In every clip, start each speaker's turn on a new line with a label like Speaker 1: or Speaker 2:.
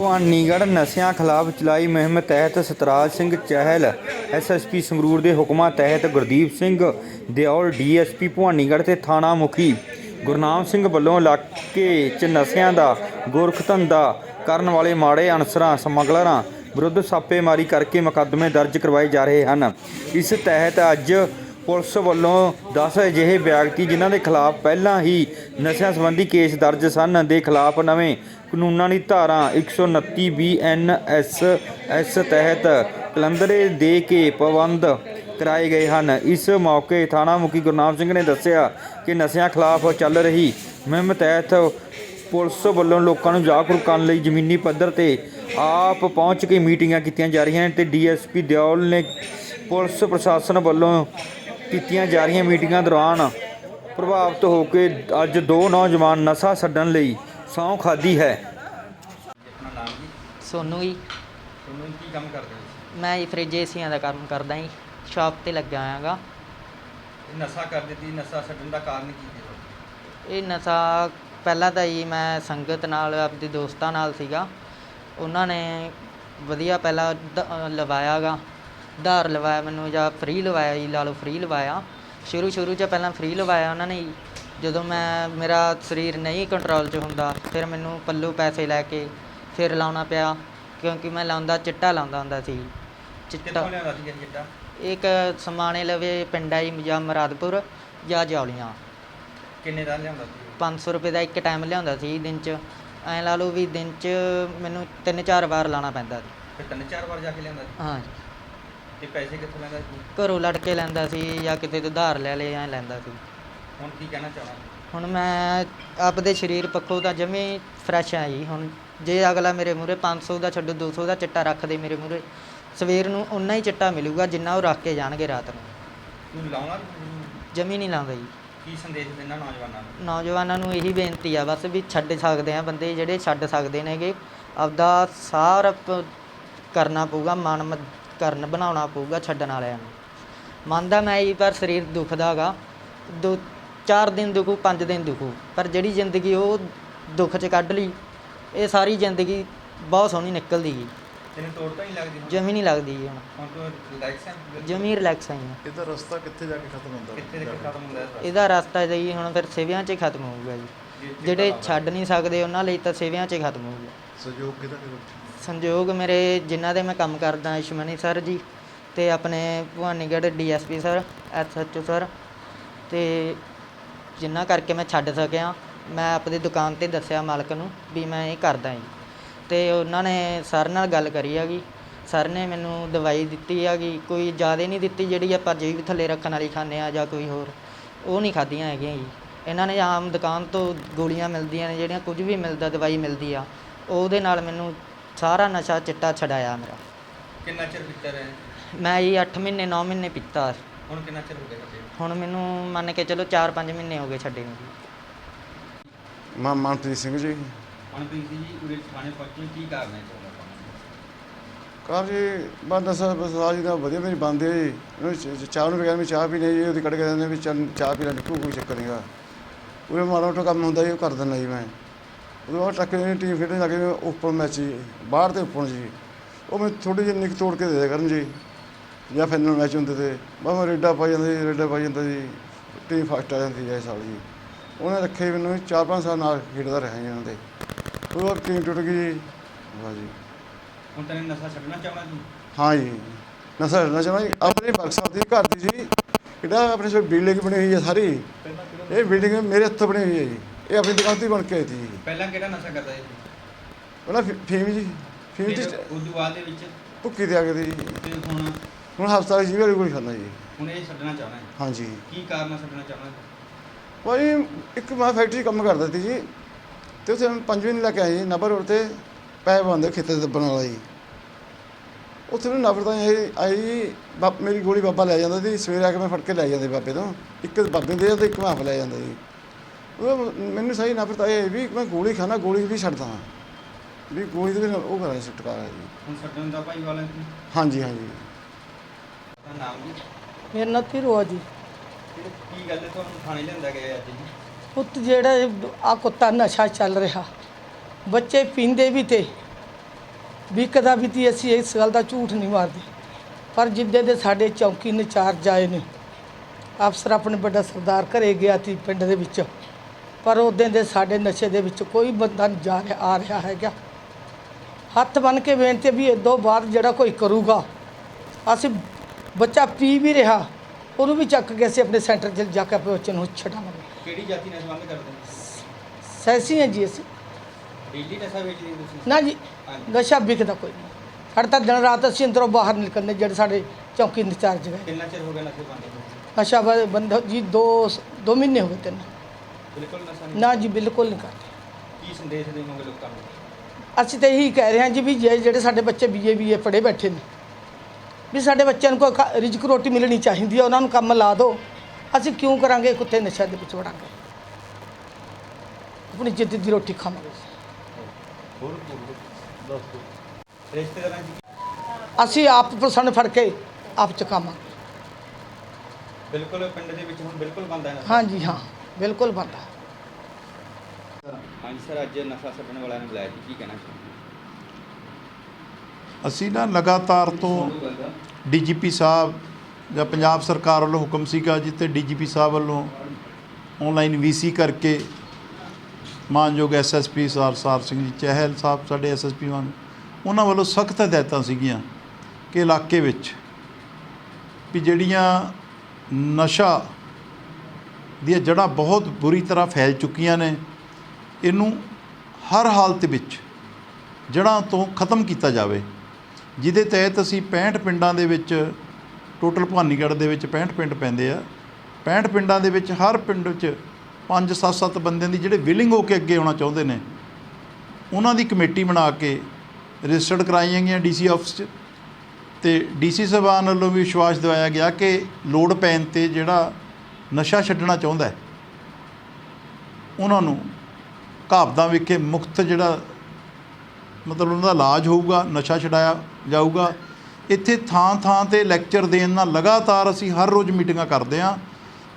Speaker 1: ਭਵਾਨੀਗੜ੍ਹ ਨਸ਼ਿਆਂ ਖਿਲਾਫ ਚਲਾਈ ਮੁਹਿੰਮ ਤਹਿਤ ਸਤਰਾਜ ਸਿੰਘ ਚਹਿਲ ਐਸਐਸਪੀ ਸੰਗਰੂਰ ਦੇ ਹੁਕਮਾਂ ਤਹਿਤ ਗੁਰਦੀਪ ਸਿੰਘ ਦਿਓਲ ਡੀਐਸਪੀ ਭਵਾਨੀਗੜ੍ਹ ਤੇ ਥਾਣਾ ਮੁਖੀ ਗੁਰਨਾਮ ਸਿੰਘ ਵੱਲੋਂ ਇਲਾਕੇ 'ਚ ਨਸ਼ਿਆਂ ਦਾ ਗੋਰਖ ਧੰਦਾ ਕਰਨ ਵਾਲੇ ਮਾੜੇ ਅਨਸਰਾਂ, ਸਮਗਲਰਾਂ ਵਿਰੁੱਧ ਛਾਪੇਮਾਰੀ ਕਰਕੇ ਮੁਕੱਦਮੇ ਦਰਜ ਕਰਵਾਏ ਜਾ ਰਹੇ ਹਨ। ਇਸ ਤਹਿਤ ਅੱਜ ਪੁਲਿਸ ਵੱਲੋਂ 10 ਅਜਿਹੇ ਵਿਅਕਤੀ ਜਿਨ੍ਹਾਂ ਦੇ ਖਿਲਾਫ ਪਹਿਲਾਂ ਹੀ ਨਸ਼ਿਆਂ ਸੰਬੰਧੀ ਕੇਸ ਦਰਜ ਸਨ, ਦੇ ਖਿਲਾਫ ਨਵੇਂ ਕਾਨੂੰਨਾਂ ਦੀ ਧਾਰਾ 129 ਬੀਐਨਐਸ ਐਸ ਤਹਿਤ ਕਲੰਦਰੇ ਦੇ ਕੇ ਪਾਬੰਦ ਕਰਾਏ ਗਏ ਹਨ। ਇਸ ਮੌਕੇ ਥਾਣਾ ਮੁਖੀ ਗੁਰਨਾਮ ਸਿੰਘ ਨੇ ਦੱਸਿਆ ਕਿ ਨਸ਼ਿਆਂ ਖਿਲਾਫ ਚੱਲ ਰਹੀ ਮੁਹਿੰਮ ਤਹਿਤ ਪੁਲਿਸ ਵੱਲੋਂ ਲੋਕਾਂ ਨੂੰ ਜਾਗਰੂਕ ਕਰਨ ਲਈ ਜ਼ਮੀਨੀ ਪੱਧਰ ਤੇ ਆਪ ਪਹੁੰਚ ਕੇ ਮੀਟਿੰਗਾਂ ਕੀਤੀਆਂ ਜਾ ਰਹੀਆਂ ਹਨ ਤੇ ਡੀਐਸਪੀ ਦਿਓਲ ਨੇ ਪੁਲਿਸ ਪ੍ਰਸ਼ਾਸਨ ਵੱਲੋਂ ਕੀਤੀਆਂ ਜਾ ਰਹੀਆਂ ਮੀਟਿੰਗਾਂ ਦੌਰਾਨ ਪ੍ਰਭਾਵਿਤ ਹੋ ਕੇ ਅੱਜ ਦੋ ਨੌਜਵਾਨ ਨਸ਼ਾ ਛੱਡਣ ਲਈ ਸਹੁੰ ਖਾਦੀ ਹੈ। ਆਪਣਾ ਨਾਮ ਜੀ?
Speaker 2: ਸੋਨੂੰ ਜੀ।
Speaker 1: ਤੁਹਾਨੂੰ ਕੀ ਕੰਮ ਕਰਦੇ ਹੋ
Speaker 2: ਮੈਂ ਜੀ ਫ੍ਰਿਜ ਏਸੀਆਂ ਦਾ ਕੰਮ ਕਰਦਾ ਜੀ। ਸ਼ਾਪ ਤੇ ਲੱਗਿਆ ਹੋਇਆਗਾ।
Speaker 1: ਨਸ਼ਾ ਕਰਦੇ ਸੀ ਨਸ਼ਾ ਛੱਡਣ ਦਾ ਕਾਰਨ ਕੀ ਹੈ
Speaker 2: ਇਹ ਨਸ਼ਾ ਪਹਿਲਾਂ ਤਾਂ ਜੀ ਮੈਂ ਸੰਗਤ ਨਾਲ ਆਪਦੇ ਦੋਸਤਾਂ ਨਾਲ ਸੀਗਾ। ਉਹਨਾਂ ਨੇ ਵਧੀਆ ਪਹਿਲਾਂ ਦ- ਅ, ਲਵਾਇਆਗਾ। ਧਾਰ ਲਵਾਇਆ ਮੈਨੂੰ ਜਾਂ ਫ੍ਰੀ ਲਵਾਇਆ ਜੀ ਲਾ ਲਓ ਫ੍ਰੀ ਲਵਾਇਆ। ਸ਼ੁਰੂ ਸ਼ੁਰੂ 'ਚ ਪਹਿਲਾਂ ਫ੍ਰੀ ਲਵਾਇਆ ਉਹਨਾਂ ਨੇ ਜੀ। ਜਦੋਂ ਮੈਂ ਮੇਰਾ ਸਰੀਰ ਨਹੀਂ ਕੰਟਰੋਲ 'ਚ ਹੁੰਦਾ ਫਿਰ ਮੈਨੂੰ ਪੱਲੂ ਪੈਸੇ ਲੈ ਕੇ ਫਿਰ ਲਾਉਣਾ ਪਿਆ ਕਿਉਂਕਿ ਮੈਂ ਲਾਉਂਦਾ ਚਿੱਟਾ ਲਾਉਂਦਾ ਹੁੰਦਾ ਸੀ। ਚਿੱਟਾ
Speaker 1: ਕਿੱਥੋਂ ਲਿਆਉਂਦਾ ਸੀ ਇਹ ਚਿੱਟਾ?
Speaker 2: ਇੱਕ ਸਮਾਣੇ ਲਵੇ ਪਿੰਡ ਆ ਜੀ ਜਾਂ ਮੁਰਾਦਪੁਰ ਜਾਂ ਜੌਲੀਆਂ।
Speaker 1: ਕਿੰਨੇ ਦਾ ਲਿਆਉਂਦਾ ਸੀ?
Speaker 2: 500 ਰੁਪਏ ਦਾ ਇੱਕ ਟਾਈਮ ਲਿਆਉਂਦਾ ਸੀ ਦਿਨ 'ਚ। ਐਂ ਲਾ ਲਓ ਵੀ ਦਿਨ 'ਚ ਮੈਨੂੰ ਤਿੰਨ ਚਾਰ ਵਾਰ ਲਾਣਾ ਪੈਂਦਾ ਸੀ।
Speaker 1: ਫਿਰ ਤਿੰਨ ਚਾਰ ਵਾਰ ਜਾ ਕੇ ਲਿਆਉਂਦਾ ਸੀ?
Speaker 2: ਹਾਂ। ਜੀ
Speaker 1: ਤੇ ਪੈਸੇ ਕਿੱਥੋਂ ਲੈਂਦਾ ਸੀ?
Speaker 2: ਘਰੋਂ ਲੜ ਕੇ ਲੈਂਦਾ ਸੀ ਜਾਂ ਕਿਤੇ ਤੋਂ ਉਧਾਰ ਲੈ ਲਏ ਐਂ ਲੈਂਦਾ ਸੀ।
Speaker 1: ਹੁਣ ਕੀ ਕਹਿਣਾ ਚਾਹਣਾ
Speaker 2: ਹੁਣ ਮੈਂ ਆਪਦੇ ਸਰੀਰ ਪੱਖੋਂ ਤਾਂ ਜਮੇ ਫਰੈਸ਼ ਆ ਜੀ। ਹੁਣ ਜੇ ਅਗਲਾ ਮੇਰੇ ਮੂਹਰੇ 500 ਦਾ ਛੱਡੋ 200 ਦਾ ਚਿੱਟਾ ਰੱਖ ਦੇ ਮੇਰੇ ਮੂਹਰੇ ਸਵੇਰ ਨੂੰ ਉਨਾ ਹੀ ਚਿੱਟਾ ਮਿਲੂਗਾ ਜਿੰਨਾ ਉਹ ਰੱਖ ਕੇ ਜਾਣਗੇ ਰਾਤ ਨੂੰ।
Speaker 1: ਤੂੰ ਲਾਉਣਾ
Speaker 2: ਜਮੀ ਨਹੀਂ ਲਾਉਂਦਾ ਜੀ।
Speaker 1: ਕੀ ਸੰਦੇਸ਼ ਦਿੰਦਾ ਨੌਜਵਾਨਾਂ ਨੂੰ?
Speaker 2: ਨੌਜਵਾਨਾਂ ਨੂੰ ਇਹੀ ਬੇਨਤੀ ਆ ਬਸ ਵੀ ਛੱਡ ਸਕਦੇ ਆ ਬੰਦੇ ਜਿਹੜੇ ਛੱਡ ਸਕਦੇ ਨੇਗੇ ਆਪਦਾ ਸਾਰਾ ਪ- ਕਰਨਾ ਪਊਗਾ ਮਨ ਮ- ਕਰਨ ਬਣਾਉਣਾ ਪਊਗਾ ਛੱਡਣ ਵਾਲਿਆਂ ਨੂੰ। ਮੰਨਦਾ ਮੈਂ ਹੀ ਪਰ ਸਰੀਰ ਦੁਖਦਾਗਾ। ਦੋ ਚਾਰ ਦਿਨ ਦੁਖੂ ਪੰਜ ਦਿਨ ਦੁਖੂ ਪਰ ਜਿਹੜੀ ਜ਼ਿੰਦਗੀ ਉਹ ਦੁੱਖ 'ਚ ਕੱਢ ਲਈ ਇਹ ਸਾਰੀ ਜ਼ਿੰਦਗੀ ਬਹੁਤ ਸੋਹਣੀ ਨਿਕਲਦੀ ਗਈ
Speaker 1: ਤੈਨੂੰ ਤੋੜ ਤਾਂ ਨਹੀਂ ਲੱਗਦੀ ਹੁਣ?
Speaker 2: ਜਮੀ ਨਹੀਂ ਲੱਗਦੀ ਜੀ ਹੁਣ।
Speaker 1: ਹੁਣ ਤੂੰ ਰਿਲੈਕਸ ਹੈ
Speaker 2: ਜਮੀ ਰਿਲੈਕਸ ਆਈ ਹਾਂ
Speaker 3: ਇਹਦਾ ਰਸਤਾ ਕਿੱਥੇ ਜਾ ਕੇ ਖਤਮ ਹੁੰਦਾ?
Speaker 1: ਕਿੱਥੇ ਦੇ ਖਤਮ ਹੁੰਦਾ ਹੈ
Speaker 2: ਇਹਦਾ ਰਸਤਾ ਜੀ ਹੁਣ ਫਿਰ ਸਿਵਿਆਂ 'ਚ ਹੀ ਖਤਮ ਹੋਊਗਾ ਜੀ। ਜਿਹੜੇ ਛੱਡ ਨਹੀਂ ਸਕਦੇ ਉਹਨਾਂ ਲਈ ਤਾਂ ਸਿਵਿਆਂ 'ਚ ਹੀ ਖਤਮ ਹੋਊਗਾ।
Speaker 3: ਸਹਿਯੋਗ ਕਿਹਦਾ ਕਰੋ?
Speaker 2: ਸੰਯੋਗ ਮੇਰੇ ਜਿਨ੍ਹਾਂ ਦੇ ਮੈਂ ਕੰਮ ਕਰਦਾ ਇਸ਼ਮਨੀ ਸਰ ਜੀ ਤੇ ਆਪਣੇ Bhawanigarh DSP sir SHO sir ਤੇ ਜਿਨ੍ਹਾਂ ਕਰਕੇ ਮੈਂ ਛੱਡ ਸਕਿਆ ਮੈਂ ਆਪਣੀ ਦੁਕਾਨ ਤੇ ਦੱਸਿਆ ਮਾਲਕ ਨੂੰ ਵੀ ਮੈਂ ਇਹ ਕਰਦਾ ਜੀ। ਤੇ ਉਹਨਾਂ ਨੇ ਸਰ ਨਾਲ ਗੱਲ ਕਰੀ ਹੈਗੀ। ਸਰ ਨੇ ਮੈਨੂੰ ਦਵਾਈ ਦਿੱਤੀ ਹੈਗੀ ਕੋਈ ਜ਼ਿਆਦਾ ਨਹੀਂ ਦਿੱਤੀ ਜਿਹੜੀ ਆਪਾਂ ਜੀਭ ਥੱਲੇ ਰੱਖਣ ਵਾਲੀ ਖਾਂਦੇ ਆ ਜਾਂ ਕੋਈ ਹੋਰ ਉਹ ਨਹੀਂ ਖਾਧੀਆਂ ਹੈਗੀਆਂ ਜੀ। ਇਹਨਾਂ ਨੇ ਆਮ ਦੁਕਾਨ ਤੋਂ ਗੋਲੀਆਂ ਮਿਲਦੀਆਂ ਨੇ ਜਿਹੜੀਆਂ ਕੁਝ ਵੀ ਮਿਲਦਾ ਦਵਾਈ ਮਿਲਦੀ ਆ ਉਹਦੇ ਨਾਲ ਮੈਨੂੰ ਸਾਰਾ ਨਸ਼ਾ ਚਿੱਟਾ ਛਡਾਇਆ ਮੇਰਾ।
Speaker 1: ਕਿੰਨਾ ਚਿਰ ਪੀਤਾ ਰਿਹਾ?
Speaker 2: ਮੈਂ ਜੀ 8 ਮਹੀਨੇ 9 ਮਹੀਨੇ ਪੀਤਾ।
Speaker 1: ਹੁਣ ਕਿੰਨਾ ਚਿਰ ਹੋ ਗਿਆ
Speaker 2: ਹੁਣ ਮੈਨੂੰ ਮੰਨ ਕੇ ਚਲੋ 4-5 ਮਹੀਨੇ ਹੋ ਗਏ ਛੱਡੇ ਨੂੰ। ਜੀ
Speaker 3: ਮੈਂ ਮਨਪ੍ਰੀਤ ਸਿੰਘ ਜੀ।
Speaker 1: ਮਨਪ੍ਰੀਤ ਜੀ ਉਰੇ ਥਾਣੇ ਪਹੁੰਚੇ ਕੀ ਕਾਰਨ ਹੈ ਤੁਹਾਡਾ?
Speaker 3: ਕਾਰ ਜੀ ਬੰਦਾ ਸਾਹਿਬ ਬਸ ਆ ਜੀ ਦਾ ਵਧੀਆ ਮੇਰੀ ਬੰਦੇ ਜੀ। ਇਹਨੂੰ ਚਾਹ ਨੂੰ ਬਗੈਰ ਮੈਂ ਚਾਹ ਪੀਣੀ ਜੀ ਉਹਦੀ ਕੱਢ ਕੇ ਦਿੰਦੇ ਵੀ ਚੱਲ ਚਾਹ ਪੀ ਲੈ ਨਿਕੂ ਕੋਈ ਚੱਕਰ ਨਹੀਂਗਾ ਉਹਦੇ ਮਾੜਾ ਮੋਟਾ ਕੰਮ ਹੁੰਦਾ ਜੀ ਉਹ ਕਰ ਦਿੰਦਾ ਜੀ ਮੈਂ। ਉਦੋਂ ਬਾਅਦ ਟੱਕੇ ਦੀ ਟੀਮ ਖੇਡਣ ਲੱਗੇ ਉੱਪਰ ਮੈਚ ਜੀ ਬਾਹਰ ਤੇ ਉੱਪਰ ਜੀ। ਉਹ ਮੈਂ ਥੋੜੀ ਜਿਹੀ ਨਿਕ ਤੋੜ ਕੇ ਦੇ ਦਿਆ ਕਰਨ ਜੀ। ਜਾਂ ਫਾਈਨਲ ਮੈਚ ਹੁੰਦੇ ਤੇ ਬਸ ਮੈਂ ਰੇਡਾ ਪਾਈ ਜਾਂਦਾ ਜੀ ਰੇਡਾ ਪਾਈ ਜਾਂਦਾ ਜੀ ਟੀਮ ਫਸਟ ਆ ਜਾਂਦੀ ਹੈ ਇਸ ਸਾਲ ਜੀ। ਉਹਨੇ ਰੱਖੇ ਮੈਨੂੰ ਚਾਰ ਪੰਜ ਸਾਲ ਨਾਲ ਖੇਡਦਾ ਰਿਹਾ ਜੀ ਉਹਨਾਂ ਦੇ। ਉਹ ਟੀਮ ਟੁੱਟ ਗਈ ਜੀ। ਵਾਹ ਜੀ।
Speaker 1: ਹੁਣ ਤੈਨੂੰ ਨਸ਼ਾ ਛੱਡਣਾ ਚਾਹਣਾ ਜੀ
Speaker 3: ਹਾਂ ਜੀ। ਆਪਣੀ ਬਕਸਾ ਦੀ ਘਰ ਦੀ ਜੀ ਜਿਹੜਾ ਆਪਣੇ ਸੋ ਬਿਲਡਿੰਗ ਬਣੀ ਹੋਈ ਹੈ ਸਾਰੀ। ਇਹ ਬਿਲਡਿੰਗ ਮੇਰੇ ਹੱਥੋਂ ਬਣੀ ਹੋਈ ਹੈ ਜੀ। ਇਹ ਆਪਣੀ ਦੁਕਾਨ ਤੋਂ ਹੀ ਬਣ ਕੇ ਆਈ ਸੀ ਜੀ।
Speaker 1: ਪਹਿਲਾਂ ਕਿਹੜਾ ਨਸ਼ਾ ਕਰਦਾ ਸੀ?
Speaker 3: ਉਹਨਾਂ ਫੀ- ਫੀਮ ਜੀ। ਫੀਮ
Speaker 1: ਫਿਰ ਉਦੋਂ ਬਾਅਦ ਦੇ ਵਿੱਚ?
Speaker 3: ਭੁੱਕੀ ਤੇ ਆ ਸੀ ਜੀ।
Speaker 1: ਤੇ ਹੁਣ
Speaker 3: ਹੁਣ ਹਸਪਤਾਲ ਜੀ ਵਾਲੀ ਗੋਲੀ ਖਾਂਦਾ ਜੀ।
Speaker 1: ਹੁਣ ਇਹ ਛੱਡਣਾ ਚਾਹਣਾ ਹੈ
Speaker 3: ਹਾਂਜੀ।
Speaker 1: ਕੀ ਕਾਰਨ ਹੈ ਛੱਡਣਾ ਚਾਹਣਾ
Speaker 3: ਭਾਈ ਇੱਕ ਮੈਂ ਫੈਕਟਰੀ ਕੰਮ ਕਰਦਾ ਸੀ ਜੀ ਤੇ ਉੱਥੇ ਮੈਂ ਪੰਜਵੀਂ ਨੂੰ ਲੈ ਕੇ ਆਏ ਜੀ ਨੰਬਰ ਰੋਡ ਤੇ ਪੈਪ ਬੰਦੇ ਖੇਤਾਂ ਦੇ ਦੱਬਣ ਵਾਲਾ ਜੀ। ਉੱਥੇ ਨੂੰ ਨਫ਼ਰਤ ਆਈ ਆਈ ਬਾਪ ਮੇਰੀ ਗੋਲੀ ਬਾਬਾ ਲੈ ਜਾਂਦਾ ਸੀ ਸਵੇਰੇ ਆ ਕੇ ਮੈਂ ਫੜ ਕੇ ਲੈ ਜਾਂਦੇ ਬਾਬੇ ਤੋਂ। ਇੱਕ ਬਾਬੇ ਦੇ ਤੇ ਇੱਕ ਮੈਂ ਆਪ ਲੈ ਜਾਂਦਾ ਜੀ। ਉਹ ਮੈਨੂੰ ਸਹੀ ਨਫ਼ਰਤ ਆਈ ਵੀ ਮੈਂ ਗੋਲੀ ਖਾਣਾ ਗੋਲੀ ਵੀ ਛੱਡਦਾ ਹਾਂ। ਵੀ ਗੋਲੀ ਦੇ ਉਹ ਕਰਾਂ ਛੁਟਕਾਰਾ ਜੀ।
Speaker 1: ਹੁਣ ਛੱਡਣ ਦਾ ਭਾਈ ਵਾਲਾ ਕੀ
Speaker 3: ਹਾਂਜੀ ਹਾਂਜੀ।
Speaker 1: ਦਾ ਨਾਮ ਜੀ
Speaker 4: ਮੇਰਾ ਨਾਂ ਆ ਜੀ।
Speaker 1: ਤੇ ਕੀ ਗੱਲ ਹੈ ਤੁਹਾਨੂੰ ਥਾਣੇ ਲਿਆਂਦਾ ਗਿਆ ਅੱਜ ਜੀ?
Speaker 4: ਪੁੱਤ ਜਿਹੜਾ ਆ ਕੁੱਤਾ ਨਸ਼ਾ ਚੱਲ ਰਿਹਾ। ਬੱਚੇ ਪੀਂਦੇ ਵੀ ਤੇ ਵਿਕਦਾ ਵੀ ਤੀ ਅਸੀਂ ਇਸ ਗੱਲ ਦਾ ਝੂਠ ਨਹੀਂ ਮਾਰਦੇ। ਪਰ ਜਿੱਦੇ ਦੇ ਸਾਡੇ ਚੌਕੀ ਇੰਚਾਰਜ ਆਏ ਨੇ ਅਫਸਰ ਆਪਣੇ ਵੱਡਾ ਸਰਦਾਰ ਘਰੇ ਗਿਆ ਸੀ ਪਿੰਡ ਦੇ ਵਿੱਚ। ਪਰ ਉਹਦੇ ਦੇ ਸਾਡੇ ਨਸ਼ੇ ਦੇ ਵਿੱਚ ਕੋਈ ਬੰਦਾ ਨਹੀਂ ਜਾ ਰਿਹਾ ਆ ਰਿਹਾ ਹੈਗਾ। ਹੱਥ ਬੰਨ ਕੇ ਬੇਨਤੀ ਵੀ ਇਹ ਤੋਂ ਬਾਅਦ ਜਿਹੜਾ ਕੋਈ ਕਰੂਗਾ ਅਸੀਂ ਬੱਚਾ ਪੀ ਵੀ ਰਿਹਾ ਉਹਨੂੰ ਵੀ ਚੱਕ ਕੇ ਅਸੀਂ ਆਪਣੇ ਸੈਂਟਰ 'ਚ ਜਾ ਕੇ ਆਪਣੇ ਬੱਚੇ ਨੂੰ ਛਡਾਵਾਂਗੇ
Speaker 1: ਕਿਹੜੀ ਜਾਤੀ ਨਾਲ ਸੰਬੰਧ ਕਰਦੇ ਨੇ?
Speaker 4: ਸੈਸੀ ਹੈ ਜੀ ਅਸੀਂ।
Speaker 1: ਡੇਲੀ ਨਸ਼ਾ ਵੇਚਦੇ ਤੁਸੀਂ?
Speaker 4: ਨਾ ਜੀ ਨਸ਼ਾ ਵਿਕਦਾ ਕੋਈ ਨਹੀਂ। ਸਾਡੇ ਤਾਂ ਦਿਨ ਰਾਤ ਅਸੀਂ ਅੰਦਰੋਂ ਬਾਹਰ ਨਿਕਲਨੇ ਜਿਹੜੇ ਸਾਡੇ ਚੌਕੀ ਇੰਚਾਰਜ ਗਏ।
Speaker 1: ਕਿੰਨਾ ਚਿਰ ਹੋ ਗਿਆ ਨਸ਼ੇ ਬੰਦੇ ਨੂੰ
Speaker 4: ਨਸ਼ਾ ਬ- ਬੰਦ ਜੀ ਦੋ ਦੋ ਮਹੀਨੇ ਹੋ ਗਏ ਤਿੰਨ।
Speaker 1: ਬਿਲਕੁਲ ਨਸ਼ਾ
Speaker 4: ਨਾ ਜੀ ਬਿਲਕੁਲ ਨਹੀਂ ਕਰਦੇ।
Speaker 1: ਕੀ ਸੰਦੇਸ਼ ਦੇਵੋਗੇ ਲੋਕਾਂ ਨੂੰ?
Speaker 4: ਅਸੀਂ ਤਾਂ ਇਹੀ ਕਹਿ ਰਹੇ ਹਾਂ ਜੀ ਵੀ ਜੇ ਜਿਹੜੇ ਸਾਡੇ ਬੱਚੇ ਬੀਏ ਬੀਏ ਪੜ੍ਹੇ ਬੈਠੇ ਨੇ ਵੀ ਸਾਡੇ ਬੱਚਿਆਂ ਨੂੰ ਕੋਈ ਰਿਜ਼ਕ ਰੋਟੀ ਮਿਲਣੀ ਚਾਹੀਦੀ ਹੈ ਉਹਨਾਂ ਨੂੰ ਕੰਮ ਲਾ ਦਿਓ। ਅਸੀਂ ਕਿਉਂ ਕਰਾਂਗੇ ਕੁੱਤੇ ਨਸ਼ਾ ਦੇ ਵਿੱਚ ਵੜਾਂਗੇ? ਆਪਣੀ ਜਿੱਦ ਦੀ ਰੋਟੀ ਖਾਵਾਂਗੇ।
Speaker 1: ਹੋਰ ਦੱਸੋ ਰਿਸ਼ਤੇਦਾਰਾਂ ਦੀ
Speaker 4: ਅਸੀਂ ਆਪ ਪਰਸਨ ਫੜ ਕੇ ਆਪ ਚਕਾਵਾਂਗੇ।
Speaker 1: ਬਿਲਕੁਲ ਪਿੰਡ ਦੇ ਵਿੱਚ ਹੁਣ ਬਿਲਕੁਲ ਬੰਦ ਹੈ
Speaker 4: ਹਾਂਜੀ ਹਾਂ ਬਿਲਕੁਲ ਬੰਦਾ
Speaker 1: ਹਾਂਜੀ ਸਰ ਅੱਜ ਨਸ਼ਾ ਛੱਡਣ ਵਾਲਿਆਂ ਨੇ ਬੁਲਾਇਆ ਸੀ। ਕੀ ਕਹਿਣਾ ਚਾਹੁੰਦੇ
Speaker 5: ਅਸੀਂ ਨਾ ਲਗਾਤਾਰ ਤੋਂ ਡੀਜੀਪੀ ਸਾਹਿਬ ਜਾਂ ਪੰਜਾਬ ਸਰਕਾਰ ਵੱਲੋਂ ਹੁਕਮ ਸੀਗਾ ਜਿੱਤੇ ਡੀਜੀਪੀ ਸਾਹਿਬ ਵੱਲੋਂ ਆਨਲਾਈਨ ਵੀਸੀ ਕਰਕੇ ਮਾਨਯੋਗ ਐਸਐਸਪੀ ਸਰ ਸਾਰ ਸਿੰਘ ਜੀ, ਚਹਿਲ ਸਾਹਿਬ ਸਾਡੇ ਐਸਐਸਪੀ ਮਾਨ ਉਹਨਾਂ ਵੱਲੋਂ ਸਖਤ ਹਦਾਇਤਾਂ ਸੀਗੀਆਂ ਕਿ ਇਲਾਕੇ ਵਿੱਚ ਵੀ ਜਿਹੜੀਆਂ ਨਸ਼ਾ ਦੀਆਂ ਜੜ੍ਹਾਂ ਬਹੁਤ ਬੁਰੀ ਤਰ੍ਹਾਂ ਫੈਲ ਚੁੱਕੀਆਂ ਨੇ, ਇਹਨੂੰ ਹਰ ਹਾਲਤ ਵਿੱਚ ਜੜ੍ਹਾਂ ਤੋਂ ਖਤਮ ਕੀਤਾ ਜਾਵੇ। ਜਿਹਦੇ ਤਹਿਤ ਅਸੀਂ 65 ਪਿੰਡਾਂ ਦੇ ਵਿੱਚ, ਟੋਟਲ ਭਵਾਨੀਗੜ੍ਹ ਦੇ ਵਿੱਚ 65 ਪਿੰਡ ਪੈਂਦੇ ਆ। 65 ਪਿੰਡਾਂ ਦੇ ਵਿੱਚ ਹਰ ਪਿੰਡ ਵਿੱਚ 5 7 7 ਬੰਦਿਆਂ ਦੀ ਜਿਹੜੇ ਵਿਲਿੰਗ ਹੋ ਕੇ ਅੱਗੇ ਆਉਣਾ ਚਾਹੁੰਦੇ ਨੇ, ਉਹਨਾਂ ਦੀ ਕਮੇਟੀ ਬਣਾ ਕੇ ਰਜਿਸਟਰਡ ਕਰਾਈਆਂ ਗਈਆਂ ਡੀਸੀ ਆਫਿਸ 'ਚ। ਤੇ ਡੀਸੀ ਸਾਹਿਬਾਨ ਵੱਲੋਂ ਵੀ ਵਿਸ਼ਵਾਸ ਦਿਵਾਇਆ ਗਿਆ ਕਿ ਲੋੜ ਪੈਣ ਤੇ ਜਿਹੜਾ ਨਸ਼ਾ ਛੱਡਣਾ ਚਾਹੁੰਦਾ ਉਹਨਾਂ ਨੂੰ ਘਾਬਦਾਂ ਵਿਖੇ ਮੁਕਤ ਜਿਹੜਾ ਮਤਲਬ ਉਹਨਾਂ ਦਾ ਇਲਾਜ ਹੋਊਗਾ, ਨਸ਼ਾ ਛਡਾਇਆ ਜਾਊਗਾ। ਇੱਥੇ ਥਾਂ ਥਾਂ ਤੇ ਲੈਕਚਰ ਦੇਣ ਨਾਲ ਲਗਾਤਾਰ ਅਸੀਂ ਹਰ ਰੋਜ਼ ਮੀਟਿੰਗਾਂ ਕਰਦੇ ਹਾਂ,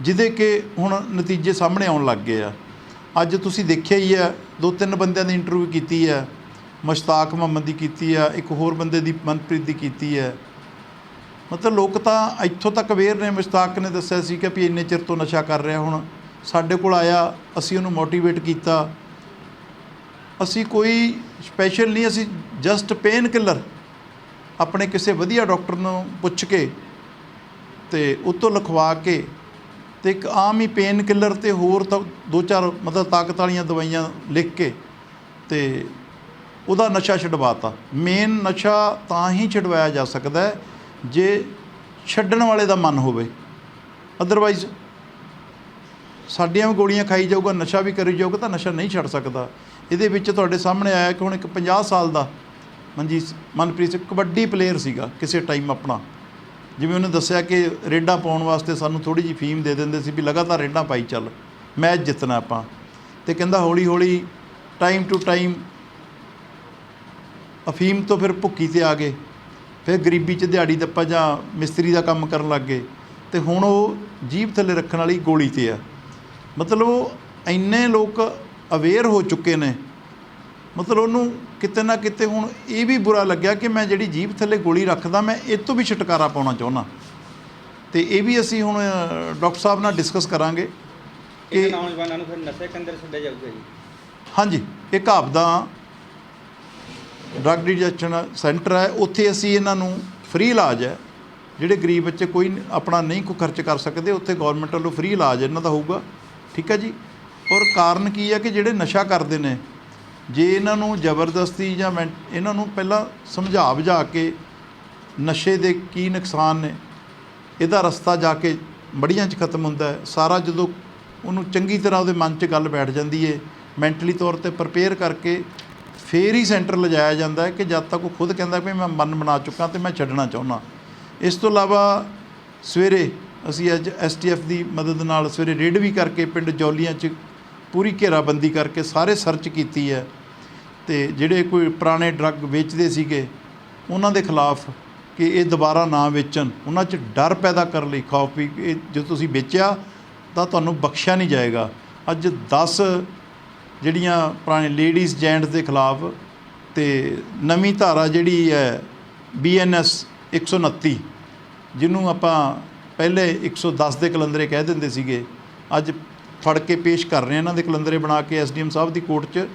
Speaker 5: ਜਿਹਦੇ ਕਿ ਹੁਣ ਨਤੀਜੇ ਸਾਹਮਣੇ ਆਉਣ ਲੱਗ ਗਏ ਆ। ਅੱਜ ਤੁਸੀਂ ਦੇਖਿਆ ਹੀ ਹੈ ਦੋ ਤਿੰਨ ਬੰਦਿਆਂ ਦੀ ਇੰਟਰਵਿਊ ਕੀਤੀ ਹੈ, ਮਸ਼ਤਾਕ ਮੁਹੰਮਦ ਦੀ ਕੀਤੀ ਹੈ, ਇੱਕ ਹੋਰ ਬੰਦੇ ਦੀ ਮਨਪ੍ਰੀਤ ਦੀ ਕੀਤੀ ਹੈ। ਮਤਲਬ ਲੋਕ ਤਾਂ ਇੱਥੋਂ ਤੱਕ ਅਵੇਅਰ ਨੇ, ਮਸ਼ਤਾਕ ਨੇ ਦੱਸਿਆ ਸੀ ਕਿ ਵੀ ਇੰਨੇ ਚਿਰ ਤੋਂ ਨਸ਼ਾ ਕਰ ਰਿਹਾ ਹੁਣ, ਸਾਡੇ ਕੋਲ ਆਇਆ, ਅਸੀਂ ਉਹਨੂੰ ਮੋਟੀਵੇਟ ਕੀਤਾ। ਅਸੀਂ ਕੋਈ ਸਪੈਸ਼ਲ ਨਹੀਂ, ਅਸੀਂ ਜਸਟ ਪੇਨ ਕਿਲਰ ਆਪਣੇ ਕਿਸੇ ਵਧੀਆ ਡਾਕਟਰ ਨੂੰ ਪੁੱਛ ਕੇ ਤੇ ਉਤੋਂ ਲਿਖਵਾ ਕੇ ਤੇ ਇੱਕ ਆਮ ਹੀ ਪੇਨ ਕਿਲਰ ਤੇ ਹੋਰ ਤਾਂ ਦੋ ਚਾਰ ਮਤਲਬ ਤਾਕਤ ਵਾਲੀਆਂ ਦਵਾਈਆਂ ਲਿਖ ਕੇ ਤੇ ਉਹਦਾ ਨਸ਼ਾ ਛਡਵਾਤਾ। ਮੇਨ ਨਸ਼ਾ ਤਾਂ ਹੀ ਛਡਵਾਇਆ ਜਾ ਸਕਦਾ ਜੇ ਛੱਡਣ ਵਾਲੇ ਦਾ ਮਨ ਹੋਵੇ। ਅਦਰਵਾਈਜ਼ ਸਾਡੀਆਂ ਵੀ ਗੋਲੀਆਂ ਖਾਈ ਜਾਊਗਾ, ਨਸ਼ਾ ਵੀ ਕਰੀ ਜਾਊਗਾ ਤਾਂ ਨਸ਼ਾ ਨਹੀਂ ਛੱਡ ਸਕਦਾ। ਇਹਦੇ ਵਿੱਚ ਤੁਹਾਡੇ ਸਾਹਮਣੇ ਆਇਆ ਕਿ ਹੁਣ ਇੱਕ 50 ਸਾਲ ਦਾ ਮਨਜੀਤ ਮਨਪ੍ਰੀਤ ਸਿੰਘ ਕਬੱਡੀ ਪਲੇਅਰ ਸੀਗਾ ਕਿਸੇ ਟਾਈਮ ਆਪਣਾ। ਜਿਵੇਂ ਉਹਨੇ ਦੱਸਿਆ ਕਿ ਰੇਡਾਂ ਪਾਉਣ ਵਾਸਤੇ ਸਾਨੂੰ ਥੋੜੀ ਜਿਹੀ ਫੀਮ ਦੇ ਦਿੰਦੇ ਸੀ ਵੀ ਲਗਾਤਾਰ ਰੇਡਾਂ ਪਾਈ ਚੱਲ, ਮੈਚ ਜਿੱਤਣਾ ਆਪਾਂ। ਤੇ ਕਹਿੰਦਾ ਹੌਲੀ ਹੌਲੀ ਟਾਈਮ ਟੂ ਟਾਈਮ ਅਫੀਮ ਤੋਂ ਫਿਰ ਭੁੱਕੀ ਤੇ ਆ ਗਏ। ਫਿਰ ਗਰੀਬੀ 'ਚ ਦਿਹਾੜੀ ਦੱਪਾ ਜਾਂ ਮਿਸਤਰੀ ਦਾ ਕੰਮ ਕਰਨ ਲੱਗ ਗਏ। ਤੇ ਹੁਣ ਉਹ ਜੀਭ ਥੱਲੇ ਰੱਖਣ ਵਾਲੀ ਗੋਲੀ ਤੇ ਆ। ਮਤਲਬ ਉਹ ਇੰਨੇ ਲੋਕ ਅਵੇਅਰ ਹੋ ਚੁੱਕੇ ਨੇ। ਮਤਲਬ ਉਹਨੂੰ ਕਿਤੇ ਨਾ ਕਿਤੇ ਹੁਣ ਇਹ ਵੀ ਬੁਰਾ ਲੱਗਿਆ ਕਿ ਮੈਂ ਜਿਹੜੀ ਜੀਭ ਥੱਲੇ ਗੋਲੀ ਰੱਖਦਾ ਮੈਂ ਇਹ ਤੋਂ ਵੀ ਛੁਟਕਾਰਾ ਪਾਉਣਾ ਚਾਹੁੰਦਾ। ਤੇ ਇਹ ਵੀ ਅਸੀਂ ਹੁਣ ਡਾਕਟਰ ਸਾਹਿਬ ਨਾਲ ਡਿਸਕਸ ਕਰਾਂਗੇ ਕਿ
Speaker 1: ਨੌਜਵਾਨਾਂ ਨੂੰ ਫਿਰ ਨਸ਼ੇ ਕੇਂਦਰ ਛੱਡਿਆ ਜਾਊਗਾ ਜੀ।
Speaker 5: ਹਾਂਜੀ ਇਹ ਘਾਬਦਾ ਡਰੱਗ ਡਿਜੈਕਸ਼ਨ ਸੈਂਟਰ ਹੈ। ਉੱਥੇ ਅਸੀਂ ਇਹਨਾਂ ਨੂੰ ਫ੍ਰੀ ਇਲਾਜ ਹੈ। ਜਿਹੜੇ ਗਰੀਬ ਬੱਚੇ ਕੋਈ ਆਪਣਾ ਨਹੀਂ ਕੋਈ ਖਰਚ ਕਰ ਸਕਦੇ ਉੱਥੇ ਗਵਰਨਮੈਂਟ ਵੱਲੋਂ ਫ੍ਰੀ ਇਲਾਜ ਇਹਨਾਂ ਦਾ ਹੋਊਗਾ। ਠੀਕ ਹੈ ਜੀ? ਔਰ ਕਾਰਨ ਕੀ ਹੈ ਕਿ ਜਿਹੜੇ ਨਸ਼ਾ ਕਰਦੇ ਨੇ, ਜੇ ਇਹਨਾਂ ਨੂੰ ਜ਼ਬਰਦਸਤੀ ਜਾਂ ਮੈਂ, ਇਹਨਾਂ ਨੂੰ ਪਹਿਲਾਂ ਸਮਝਾ ਬੁਝਾ ਕੇ ਨਸ਼ੇ ਦੇ ਕੀ ਨੁਕਸਾਨ ਨੇ, ਇਹਦਾ ਰਸਤਾ ਜਾ ਕੇ ਮੜੀਆਂ 'ਚ ਖਤਮ ਹੁੰਦਾ ਹੈ। ਸਾਰਾ ਜਦੋਂ ਉਹਨੂੰ ਚੰਗੀ ਤਰ੍ਹਾਂ ਉਹਦੇ ਮਨ 'ਚ ਗੱਲ ਬੈਠ ਜਾਂਦੀ ਹੈ ਮੈਂਟਲੀ ਤੌਰ ਤੇ ਪ੍ਰਪੇਅਰ ਕਰਕੇ ਫੇਰ ਹੀ ਸੈਂਟਰ ਲਿਜਾਇਆ ਜਾਂਦਾ ਹੈ ਕਿ ਜਦ ਤੱਕ ਉਹ ਖੁਦ ਕਹਿੰਦਾ ਵੀ ਮੈਂ ਮਨ ਬਣਾ ਚੁੱਕਾ ਤੇ ਮੈਂ ਛੱਡਣਾ ਚਾਹੁੰਦਾ। ਇਸ ਤੋਂ ਇਲਾਵਾ ਸਵੇਰੇ ਅਸੀਂ ਅੱਜ ਐਸਟੀਐਫ ਦੀ ਮਦਦ ਨਾਲ ਸਵੇਰੇ ਰੇਡ ਵੀ ਕਰਕੇ ਪਿੰਡ ਜੌਲੀਆਂ 'ਚ ਪੂਰੀ ਘੇਰਾਬੰਦੀ ਕਰਕੇ ਸਾਰੇ ਸਰਚ ਕੀਤੀ ਹੈ ਤੇ ਜਿਹੜੇ ਕੋਈ ਪੁਰਾਣੇ ਡਰੱਗ ਵੇਚਦੇ ਸੀਗੇ, ਉਹਨਾਂ ਦੇ ਖਿਲਾਫ ਕਿ ਇਹ ਦੁਬਾਰਾ ਨਾ ਵੇਚਣ, ਉਹਨਾਂ 'ਚ ਡਰ ਪੈਦਾ ਕਰਨ ਲਈ ਖੌਫ ਵੀ ਇਹ ਜੇ ਤੁਸੀਂ ਵੇਚਿਆ ਤਾਂ ਤੁਹਾਨੂੰ ਬਖਸ਼ਿਆ ਨਹੀਂ ਜਾਏਗਾ। ਅੱਜ 10 ਜਿਹੜੀਆਂ ਪੁਰਾਣੇ ਲੇਡੀਜ਼ ਜੈਂਟਸ ਦੇ ਖਿਲਾਫ ਤੇ ਨਵੀਂ ਧਾਰਾ ਜਿਹੜੀ ਹੈ ਬੀਐਨਐਸ 129 ਜਿਹਨੂੰ ਆਪਾਂ ਪਹਿਲੇ 110 ਦੇ ਕਲੰਦਰੇ ਕਹਿ ਦਿੰਦੇ ਸੀਗੇ, ਅੱਜ ਫੜ ਕੇ ਪੇਸ਼ ਕਰ ਰਹੇ ਹਾਂ ਇਹਨਾਂ ਦੇ ਕਲੰਦਰੇ ਬਣਾ ਕੇ ਐਸਡੀਐਮ ਸਾਹਿਬ ਦੀ ਕੋਰਟ 'ਚ।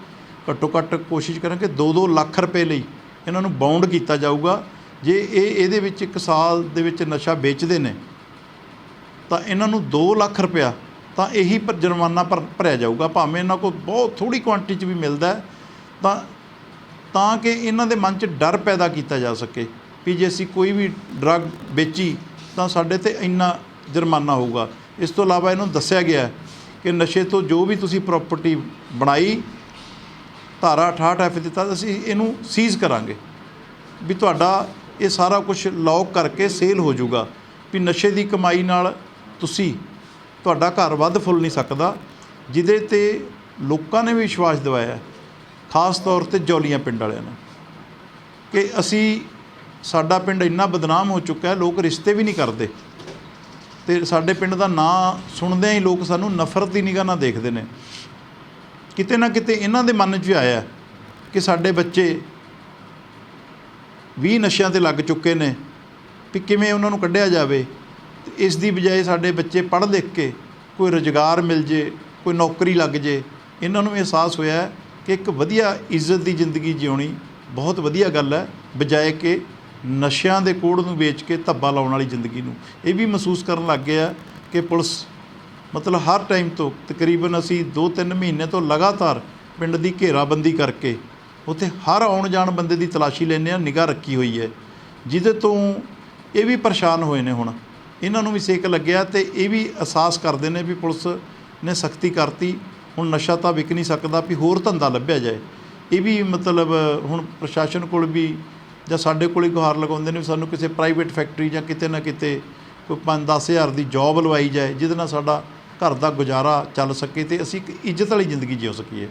Speaker 5: ਘੱਟੋ ਘੱਟ ਕੋਸ਼ਿਸ਼ ਕਰਾਂਗੇ 2-2 ਲੱਖ ਰੁਪਏ ਲਈ ਇਹਨਾਂ ਨੂੰ ਬਾਉਂਡ ਕੀਤਾ ਜਾਊਗਾ। ਜੇ ਇਹ ਇਹਦੇ ਵਿੱਚ ਇੱਕ ਸਾਲ ਦੇ ਵਿੱਚ ਨਸ਼ਾ ਵੇਚਦੇ ਨੇ, ਤਾਂ ਇਹਨਾਂ ਨੂੰ 2 ਲੱਖ ਰੁਪਇਆ ਤਾਂ ਇਹੀ ਪਰ ਜੁਰਮਾਨਾ ਭਰ ਭਰਿਆ ਜਾਊਗਾ। ਭਾਵੇਂ ਇਹਨਾਂ ਕੋਲ ਬਹੁਤ ਥੋੜੀ ਕੁਆਂਟੀਟੀ 'ਚ ਵੀ ਮਿਲਦਾ ਤਾਂ ਤਾਂ ਕਿ ਇਹਨਾਂ ਦੇ ਮਨ 'ਚ ਡਰ ਪੈਦਾ ਕੀਤਾ ਜਾ ਸਕੇ ਵੀ ਜੇ ਅਸੀਂ ਕੋਈ ਵੀ ਡਰੱਗ ਵੇਚੀ ਤਾਂ ਸਾਡੇ ਤੇ ਇੰਨਾ ਜੁਰਮਾਨਾ ਹੋਊਗਾ। ਇਸ ਤੋਂ ਇਲਾਵਾ ਇਹਨੂੰ ਦੱਸਿਆ ਗਿਆ ਕਿ ਨਸ਼ੇ ਤੋਂ ਜੋ ਵੀ ਤੁਸੀਂ ਪ੍ਰਾਪਰਟੀ ਬਣਾਈ, ਧਾਰਾ 68 ਐਫ ਦਿੱਤਾ ਅਸੀਂ ਇਹਨੂੰ ਸੀਜ਼ ਕਰਾਂਗੇ। ਵੀ ਤੁਹਾਡਾ ਇਹ ਸਾਰਾ ਕੁਝ ਲੌਕ ਕਰਕੇ ਸੇਲ ਹੋ ਜਾਊਗਾ। ਵੀ ਨਸ਼ੇ ਦੀ ਕਮਾਈ ਨਾਲ ਤੁਸੀਂ ਤੁਹਾਡਾ ਘਰ ਵੱਧ ਫੁੱਲ ਨਹੀਂ ਸਕਦਾ, ਜਿਹਦੇ ਤੇ ਲੋਕਾਂ ਨੇ ਵੀ ਵਿਸ਼ਵਾਸ ਦਿਵਾਇਆ, ਖਾਸ ਤੌਰ ਤੇ ਜੌਲੀਆਂ ਪਿੰਡ ਵਾਲਿਆਂ ਨੇ। ਕਿ ਅਸੀਂ ਸਾਡਾ ਪਿੰਡ ਇੰਨਾ ਬਦਨਾਮ ਹੋ ਚੁੱਕਾ ਹੈ, ਲੋਕ ਰਿਸ਼ਤੇ ਵੀ ਨਹੀਂ ਕਰਦੇ। ਤੇ ਸਾਡੇ ਪਿੰਡ ਦਾ ਨਾਂ ਸੁਣਦਿਆਂ ਹੀ ਲੋਕ ਸਾਨੂੰ ਨਫ਼ਰਤ ਦੀ ਨਿਗਾਹ ਨਾਲ ਦੇਖਦੇ ਨੇ। ਕਿਤੇ ਨਾ ਕਿਤੇ ਇਹਨਾਂ ਦੇ ਮਨ 'ਚ ਆਇਆ ਕਿ ਸਾਡੇ ਬੱਚੇ ਵੀ ਨਸ਼ਿਆਂ ਤੇ ਲੱਗ ਚੁੱਕੇ ਨੇ ਵੀ ਕਿਵੇਂ ਉਹਨਾਂ ਨੂੰ ਕੱਢਿਆ ਜਾਵੇ। ਤੇ ਇਸ ਦੀ ਬਜਾਏ ਸਾਡੇ ਬੱਚੇ ਪੜ੍ਹ ਲਿਖ ਕੇ ਕੋਈ ਰੁਜ਼ਗਾਰ ਮਿਲ ਜੇ, ਕੋਈ ਨੌਕਰੀ ਲੱਗ ਜੇ, ਇਹਨਾਂ ਨੂੰ ਵੀ ਅਹਿਸਾਸ ਹੋਇਆ ਕਿ ਇੱਕ ਵਧੀਆ ਇੱਜ਼ਤ ਦੀ ਜ਼ਿੰਦਗੀ ਜਿਉਣੀ ਬਹੁਤ ਵਧੀਆ ਗੱਲ ਹੈ। ਬਜਾਏ ਕਿ ਨਸ਼ਿਆਂ ਦੇ ਕੋੜ ਨੂੰ ਵੇਚ ਕੇ ਧੱਬਾ ਲਾਉਣ ਵਾਲੀ ਜ਼ਿੰਦਗੀ ਨੂੰ। ਇਹ ਵੀ ਮਹਿਸੂਸ ਕਰਨ ਲੱਗ ਗਏ ਆ ਕਿ ਪੁਲਿਸ ਮਤਲਬ ਹਰ ਟਾਈਮ ਤੋਂ ਤਕਰੀਬਨ ਅਸੀਂ 2-3 ਮਹੀਨੇ ਤੋਂ ਲਗਾਤਾਰ ਪਿੰਡ ਦੀ ਘੇਰਾਬੰਦੀ ਕਰਕੇ ਉੱਥੇ ਹਰ ਆਉਣ ਜਾਣ ਬੰਦੇ ਦੀ ਤਲਾਸ਼ੀ ਲੈਂਦੇ ਆ ਨਿਗਾਹ ਰੱਖੀ ਹੋਈ ਹੈ। ਜਿਹਦੇ ਤੋਂ ਇਹ ਵੀ ਪਰੇਸ਼ਾਨ ਹੋਏ ਨੇ ਹੁਣ। ਇਹਨਾਂ ਨੂੰ ਵੀ ਸੇਕ ਲੱਗਿਆ ਤੇ ਇਹ ਵੀ ਅਹਿਸਾਸ ਕਰਦੇ ਨੇ ਵੀ ਪੁਲਿਸ ਨੇ ਸਖਤੀ ਕਰਤੀ। ਹੁਣ ਨਸ਼ਾ ਤਾਂ ਵਿਕ ਨਹੀਂ ਸਕਦਾ ਵੀ ਹੋਰ ਧੰਦਾ ਲੱਭਿਆ ਜਾਏ। ਇਹ ਵੀ ਮਤਲਬ ਹੁਣ ਪ੍ਰਸ਼ਾਸਨ ਕੋਲ ਵੀ ਜਾਂ ਸਾਡੇ ਕੋਲ ਹੀ ਗੁਹਾਰ ਲਗਾਉਂਦੇ ਨੇ ਵੀ ਸਾਨੂੰ ਕਿਸੇ ਪ੍ਰਾਈਵੇਟ ਫੈਕਟਰੀ ਜਾਂ ਕਿਤੇ ਨਾ ਕਿਤੇ ਕੋਈ 5-10 ਹਜ਼ਾਰ ਦੀ ਜੌਬ ਲਵਾਈ ਜਾਏ, ਜਿਹਦੇ ਨਾਲ ਸਾਡਾ ਘਰ ਦਾ ਗੁਜ਼ਾਰਾ ਚੱਲ ਸਕੇ ਤੇ ਅਸੀਂ ਇੱਕ ਇੱਜ਼ਤ ਵਾਲੀ ਜ਼ਿੰਦਗੀ ਜਿਉ ਸਕੀਏ।